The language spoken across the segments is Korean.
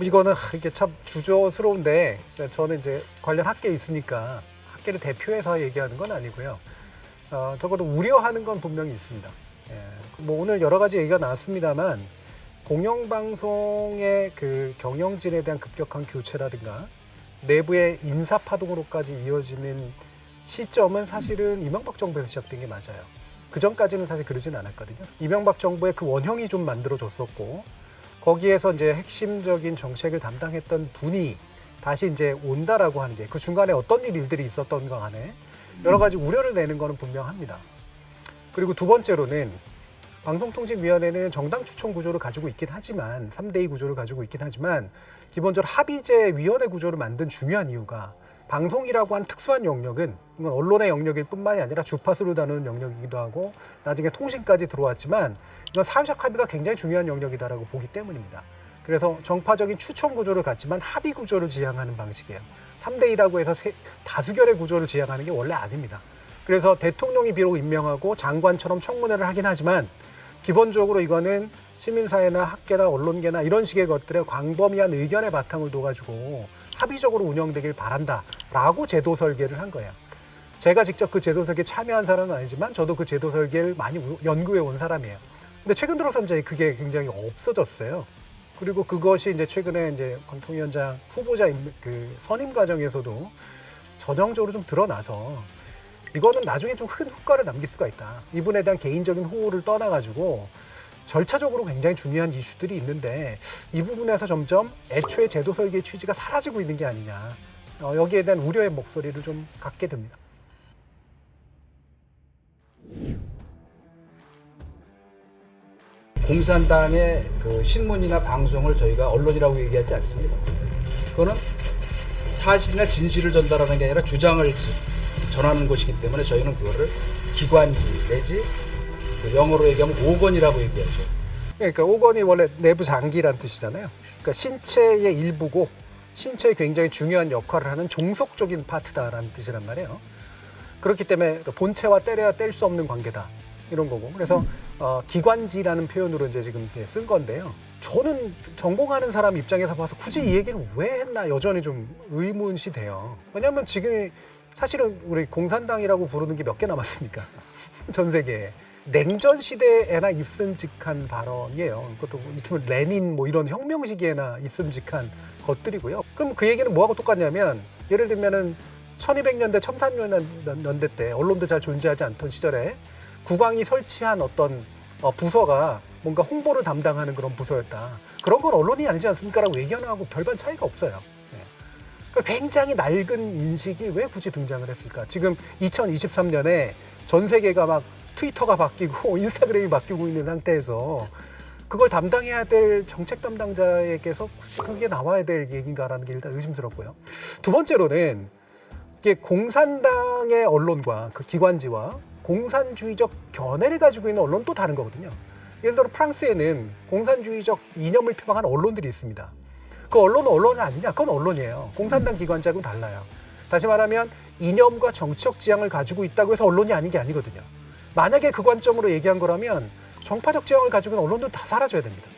이거는 하, 이게 참 주저스러운데 저는 이제 관련 학계에 있으니까 학계를 대표해서 얘기하는 건 아니고요. 어, 적어도 우려하는 건 분명히 있습니다. 예, 뭐 오늘 여러 가지 얘기가 나왔습니다만 공영방송의 그 경영진에 대한 급격한 교체라든가 내부의 인사 파동으로까지 이어지는 시점은 사실은 이명박 정부에서 시작된 게 맞아요. 그 전까지는 사실 그러진 않았거든요. 이명박 정부의 그 원형이 좀 만들어졌었고 거기에서 이제 핵심적인 정책을 담당했던 분이 다시 이제 온다라고 하는 게 그 중간에 어떤 일들이 있었던가 간에 여러 가지 우려를 내는 거는 분명합니다. 그리고 두 번째로는 방송통신위원회는 정당 추천 구조를 가지고 있긴 하지만 3대2 구조를 가지고 있긴 하지만 기본적으로 합의제 위원회 구조를 만든 중요한 이유가 방송이라고 하는 특수한 영역은 이건 언론의 영역일 뿐만이 아니라 주파수를 다루는 영역이기도 하고 나중에 통신까지 들어왔지만 이건 사회적 합의가 굉장히 중요한 영역이다라고 보기 때문입니다. 그래서 정파적인 추천 구조를 갖지만 합의 구조를 지향하는 방식이에요. 3대2라고 해서 세- 다수결의 구조를 지향하는 게 원래 아닙니다. 그래서 대통령이 비록 임명하고 장관처럼 청문회를 하긴 하지만 기본적으로 이거는 시민사회나 학계나 언론계나 이런 식의 것들의 광범위한 의견의 바탕을 둬가지고 합의적으로 운영되길 바란다라고 제도 설계를 한 거예요. 제가 직접 그 제도 설계에 참여한 사람은 아니지만 저도 그 제도 설계를 많이 우- 연구해 온 사람이에요. 근데 최근 들어서 이제 그게 굉장히 없어졌어요. 그리고 그것이 이제 최근에 이제 방통위원장 후보자 임- 그 선임 과정에서도 전형적으로 좀 드러나서 이거는 나중에 좀 큰 효과를 남길 수가 있다. 이분에 대한 개인적인 호호를 떠나가지고 절차적으로 굉장히 중요한 이슈들이 있는데 이 부분에서 점점 애초에 제도 설계의 취지가 사라지고 있는 게 아니냐. 어, 여기에 대한 우려의 목소리를 좀 갖게 됩니다. 공산당의 그 신문이나 방송을 저희가 언론이라고 얘기하지 않습니다. 그거는 사실이나 진실을 전달하는 게 아니라 주장을 지- 전하는 것이기 때문에 저희는 그거를 기관지 내지 그 영어로 얘기하면 오건이라고 얘기하죠. 그러니까 오건이 원래 내부 장기란 뜻이잖아요. 그러니까 신체의 일부고 신체에 굉장히 중요한 역할을 하는 종속적인 파트다라는 뜻이란 말이에요. 그렇기 때문에 그 본체와 때려야 뗄 수 없는 관계다 이런 거고. 그래서 어, 기관지라는 표현으로 이제 지금 이제 쓴 건데요. 저는 전공하는 사람 입장에서 봐서 굳이 이 얘기를 왜 했나 여전히 좀 의문시 돼요. 왜냐하면 지금 사실은 우리 공산당이라고 부르는 게 몇 개 남았습니까? 전 세계에. 냉전 시대에나 있음직한 발언이에요. 그것도 이틀 레닌 뭐 이런 혁명 시기에나 있음직한 것들이고요. 그럼 그 얘기는 뭐하고 똑같냐면 예를 들면은 1200년대, 1300년대 때 언론도 잘 존재하지 않던 시절에 국왕이 설치한 어떤 어, 부서가 뭔가 홍보를 담당하는 그런 부서였다. 그런 건 언론이 아니지 않습니까 라고 얘기하는 거하고 별반 차이가 없어요. 굉장히 낡은 인식이 왜 굳이 등장을 했을까? 지금 2023년에 전 세계가 막 트위터가 바뀌고 인스타그램이 바뀌고 있는 상태에서 그걸 담당해야 될 정책 담당자에게서 그게 나와야 될 얘기인가라는 게 일단 의심스럽고요. 두 번째로는 이게 공산당의 언론과 그 기관지와 공산주의적 견해를 가지고 있는 언론은 또 다른 거거든요. 예를 들어 프랑스에는 공산주의적 이념을 표방하는 언론들이 있습니다. 그 언론은 언론이 아니냐? 그건 언론이에요. 공산당 기관지하고는 달라요. 다시 말하면 이념과 정치적 지향을 가지고 있다고 해서 언론이 아닌 게 아니거든요. 만약에 그 관점으로 얘기한 거라면 정파적 지향을 가지고 있는 언론도 다 사라져야 됩니다.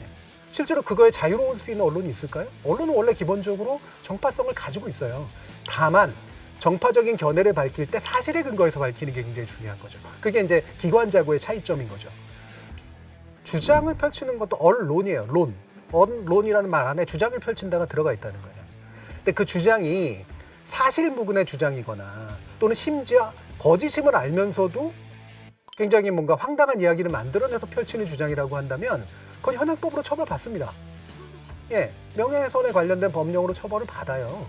네. 실제로 그거에 자유로울 수 있는 언론이 있을까요? 언론은 원래 기본적으로 정파성을 가지고 있어요. 다만 정파적인 견해를 밝힐 때 사실에 근거해서 밝히는 게 굉장히 중요한 거죠. 그게 이제 기관자고의 차이점인 거죠. 주장을 펼치는 것도 언론이에요. 론. 언론이라는 말 안에 주장을 펼친다가 들어가 있다는 거예요. 근데 그 주장이 사실 무근의 주장이거나 또는 심지어 거짓임을 알면서도 굉장히 뭔가 황당한 이야기를 만들어내서 펼치는 주장이라고 한다면 그건 현행법으로 처벌받습니다. 예, 명예훼손에 관련된 법령으로 처벌을 받아요.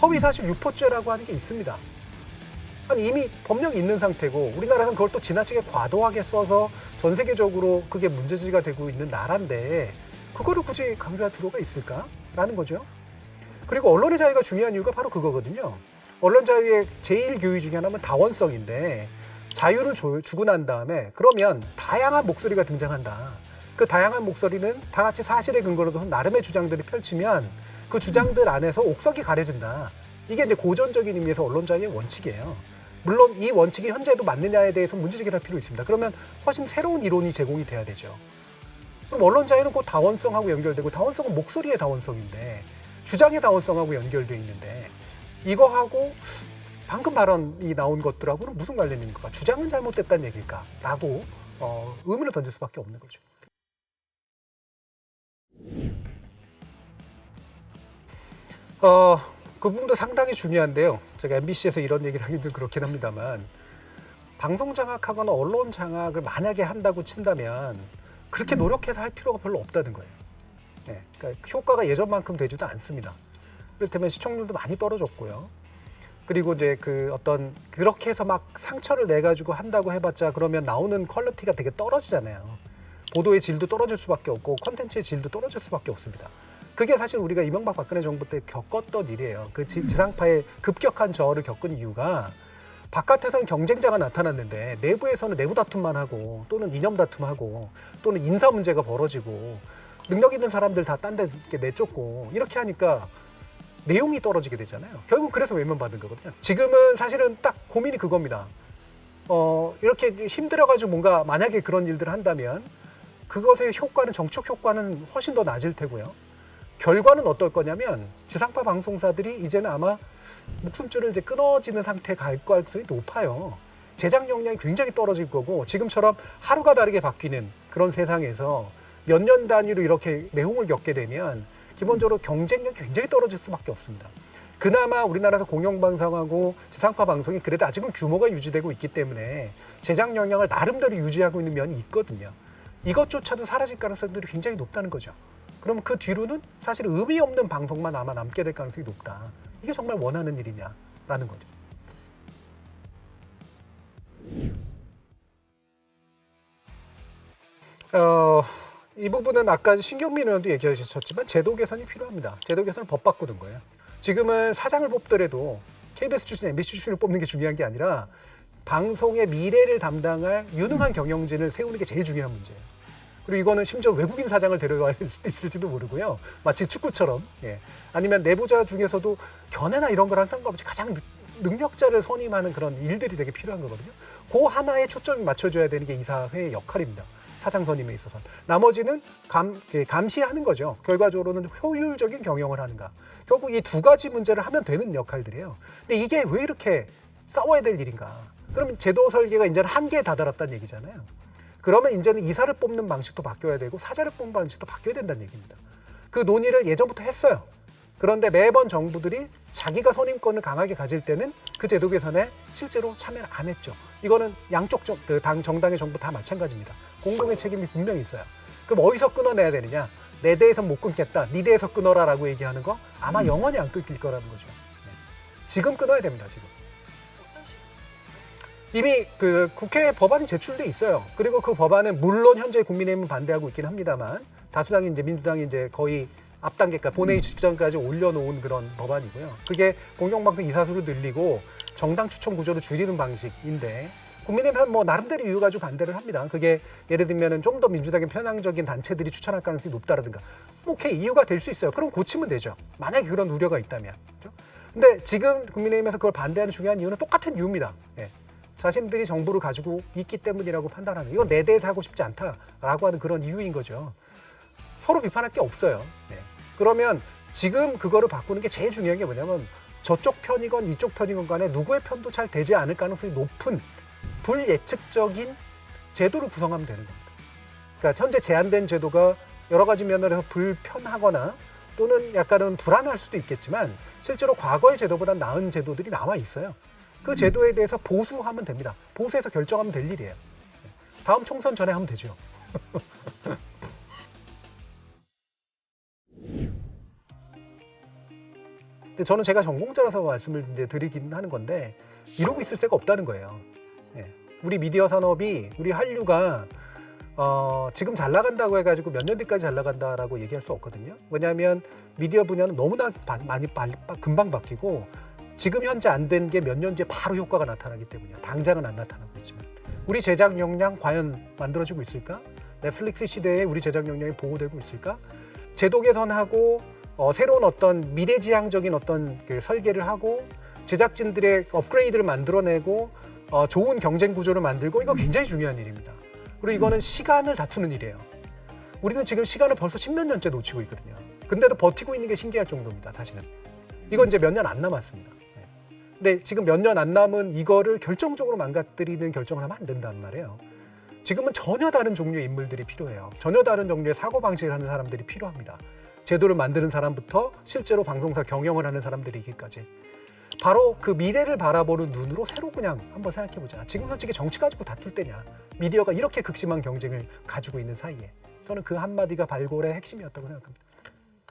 허위사실 유포죄라고 하는 게 있습니다. 아니 이미 법령이 있는 상태고 우리나라는 그걸 또 지나치게 과도하게 써서 전 세계적으로 그게 문제지가 되고 있는 나라인데 그거를 굳이 강조할 필요가 있을까라는 거죠. 그리고 언론의 자유가 중요한 이유가 바로 그거거든요. 언론 자유의 제일 교의 중에 하나는 다원성인데 자유를 줘- 주고 난 다음에 그러면 다양한 목소리가 등장한다. 그 다양한 목소리는 다 같이 사실에 근거로 둬서 나름의 주장들을 펼치면 그 주장들 안에서 옥석이 가려진다. 이게 이제 고전적인 의미에서 언론 자유의 원칙이에요. 물론 이 원칙이 현재도 맞느냐에 대해서 문제 제기할 필요 있습니다. 그러면 훨씬 새로운 이론이 제공이 돼야 되죠. 그럼 언론 자유는 곧 다원성하고 연결되고 다원성은 목소리의 다원성인데 주장의 다원성하고 연결돼 있는데 이거하고 방금 발언이 나온 것들하고는 무슨 관련이 있는 걸까? 주장은 잘못됐다는 얘기일까?라고 어, 의문을 던질 수밖에 없는 거죠. 어, 그 부분도 상당히 중요한데요. 제가 MBC에서 이런 얘기를 좀 그렇긴 합니다만 방송 장악하거나 언론 장악을 만약에 한다고 친다면 그렇게 노력해서 할 필요가 별로 없다는 거예요. 예, 그러니까 효과가 예전만큼 되지도 않습니다. 그렇다면 시청률도 많이 떨어졌고요. 그리고 이제 그 어떤 그렇게 해서 막 상처를 내 가지고 한다고 해봤자 그러면 나오는 퀄리티가 되게 떨어지잖아요. 보도의 질도 떨어질 수밖에 없고 컨텐츠의 질도 떨어질 수밖에 없습니다. 그게 사실 우리가 이명박 박근혜 정부 때 겪었던 일이에요. 그 지- 지상파의 급격한 저하를 겪은 이유가 바깥에서는 경쟁자가 나타났는데 내부에서는 내부 다툼만 하고 또는 이념 다툼하고 또는 인사 문제가 벌어지고 능력 있는 사람들 다 딴 데 내쫓고 이렇게 하니까 내용이 떨어지게 되잖아요. 결국 그래서 외면받은 거거든요. 지금은 사실은 딱 고민이 그겁니다. 어, 이렇게 힘들어가지고 뭔가 만약에 그런 일들을 한다면 그것의 효과는 정책 효과는 훨씬 더 낮을 테고요. 결과는 어떨 거냐면 지상파 방송사들이 이제는 아마 목숨줄을 이제 끊어지는 상태에 갈 가능성이 높아요. 제작 역량이 굉장히 떨어질 거고 지금처럼 하루가 다르게 바뀌는 그런 세상에서 몇 년 단위로 이렇게 내용을 겪게 되면 기본적으로 경쟁력이 굉장히 떨어질 수밖에 없습니다. 그나마 우리나라에서 공영방송하고 지상파 방송이 그래도 아직은 규모가 유지되고 있기 때문에 제작 역량을 나름대로 유지하고 있는 면이 있거든요. 이것조차도 사라질 가능성들이 굉장히 높다는 거죠. 그럼 그 뒤로는 사실 의미 없는 방송만 아마 남게 될 가능성이 높다. 이게 정말 원하는 일이냐라는 거죠. 어, 이 부분은 아까 신경민 의원도 얘기하셨지만 제도 개선이 필요합니다. 제도 개선은 법 바꾸는 거예요. 지금은 사장을 뽑더라도 KBS 출신, MBC 출신을 뽑는 게 중요한 게 아니라 방송의 미래를 담당할 유능한 경영진을 세우는 게 제일 중요한 문제예요. 그리고 이거는 심지어 외국인 사장을 데려갈 수도 있을지도 모르고요. 마치 축구처럼. 예. 아니면 내부자 중에서도 견해나 이런 거랑 상관없이 가장 능- 능력자를 선임하는 그런 일들이 되게 필요한 거거든요. 그 하나에 초점이 맞춰줘야 되는 게 이사회의 역할입니다. 사장 선임에 있어서. 나머지는 감, 예, 감시하는 거죠. 결과적으로는 효율적인 경영을 하는가. 결국 이 두 가지 문제를 하면 되는 역할들이에요. 근데 이게 왜 이렇게 싸워야 될 일인가? 그러면 제도 설계가 이제는 한계에 다다랐다는 얘기잖아요. 그러면 이제는 이사를 뽑는 방식도 바뀌어야 되고 사자를 뽑는 방식도 바뀌어야 된다는 얘기입니다. 그 논의를 예전부터 했어요. 그런데 매번 정부들이 자기가 선임권을 강하게 가질 때는 그 제도 개선에 실제로 참여를 안 했죠. 이거는 양쪽 정, 그 당, 정당의 정부 다 마찬가지입니다. 공동의 책임이 분명히 있어요. 그럼 어디서 끊어내야 되느냐? 내 대에서 못 끊겠다. 네 대에서 끊어라라고 얘기하는 거 아마 영원히 안 끊길 거라는 거죠. 네. 지금 끊어야 됩니다. 지금. 이미 그 국회에 법안이 제출돼 있어요. 그리고 그 법안은 물론 현재 국민의힘은 반대하고 있긴 합니다만 다수당이 이제 민주당이 이제 거의 앞단계까지 본회의 직전까지 올려놓은 그런 법안이고요. 그게 공영방송 이사수를 늘리고 정당 추천 구조를 줄이는 방식인데 국민의힘은 뭐 나름대로 이유 가지고 반대를 합니다. 그게 예를 들면은 좀 더 민주당에 편향적인 단체들이 추천할 가능성이 높다라든가 뭐 오케이 이유가 될 수 있어요. 그럼 고치면 되죠. 만약에 그런 우려가 있다면. 그죠? 근데 지금 국민의힘에서 그걸 반대하는 중요한 이유는 똑같은 이유입니다. 예. 자신들이 정부를 가지고 있기 때문이라고 판단하는 이건 내 대에서 하고 싶지 않다라고 하는 그런 이유인 거죠. 서로 비판할 게 없어요. 네. 그러면 지금 그거를 바꾸는 게 제일 중요한 게 뭐냐면 저쪽 편이건 이쪽 편이건 간에 누구의 편도 잘 되지 않을 가능성이 높은 불예측적인 제도를 구성하면 되는 겁니다. 그러니까 현재 제한된 제도가 여러 가지 면으로 불편하거나 또는 약간은 불안할 수도 있겠지만 실제로 과거의 제도보다 나은 제도들이 나와 있어요. 그 제도에 대해서 보수하면 됩니다. 보수해서 결정하면 될 일이에요. 다음 총선 전에 하면 되죠. 근데 저는 제가 전공자라서 말씀을 이제 드리긴 하는 건데 이러고 있을 새가 없다는 거예요. 예. 우리 미디어 산업이 우리 한류가 어, 지금 잘 나간다고 해가지고 몇 년 뒤까지 잘 나간다라고 얘기할 수 없거든요. 왜냐하면 미디어 분야는 너무나 바- 많이 빠- 금방 바뀌고 지금 현재 안 된 게 몇 년 뒤에 바로 효과가 나타나기 때문이에요. 당장은 안 나타나고 있지만 우리 제작 역량 과연 만들어지고 있을까? 넷플릭스 시대에 우리 제작 역량이 보호되고 있을까? 제도 개선하고 어, 새로운 어떤 미래지향적인 어떤 그 설계를 하고 제작진들의 업그레이드를 만들어내고 어, 좋은 경쟁 구조를 만들고 이거 굉장히 중요한 일입니다. 그리고 이거는 시간을 다투는 일이에요. 우리는 지금 시간을 벌써 십몇 년째 놓치고 있거든요. 근데도 버티고 있는 게 신기할 정도입니다, 사실은. 이건 이제 몇 년 안 남았습니다. 네. 근데 지금 몇 년 안 남은 이거를 결정적으로 망가뜨리는 결정을 하면 안 된다는 말이에요. 지금은 전혀 다른 종류의 인물들이 필요해요. 전혀 다른 종류의 사고 방식을 하는 사람들이 필요합니다. 제도를 만드는 사람부터 실제로 방송사 경영을 하는 사람들이기까지 바로 그 미래를 바라보는 눈으로 새로 그냥 한번 생각해 보자. 지금 솔직히 정치 가지고 다툴 때냐? 미디어가 이렇게 극심한 경쟁을 가지고 있는 사이에 저는 그 한마디가 발골의 핵심이었다고 생각합니다.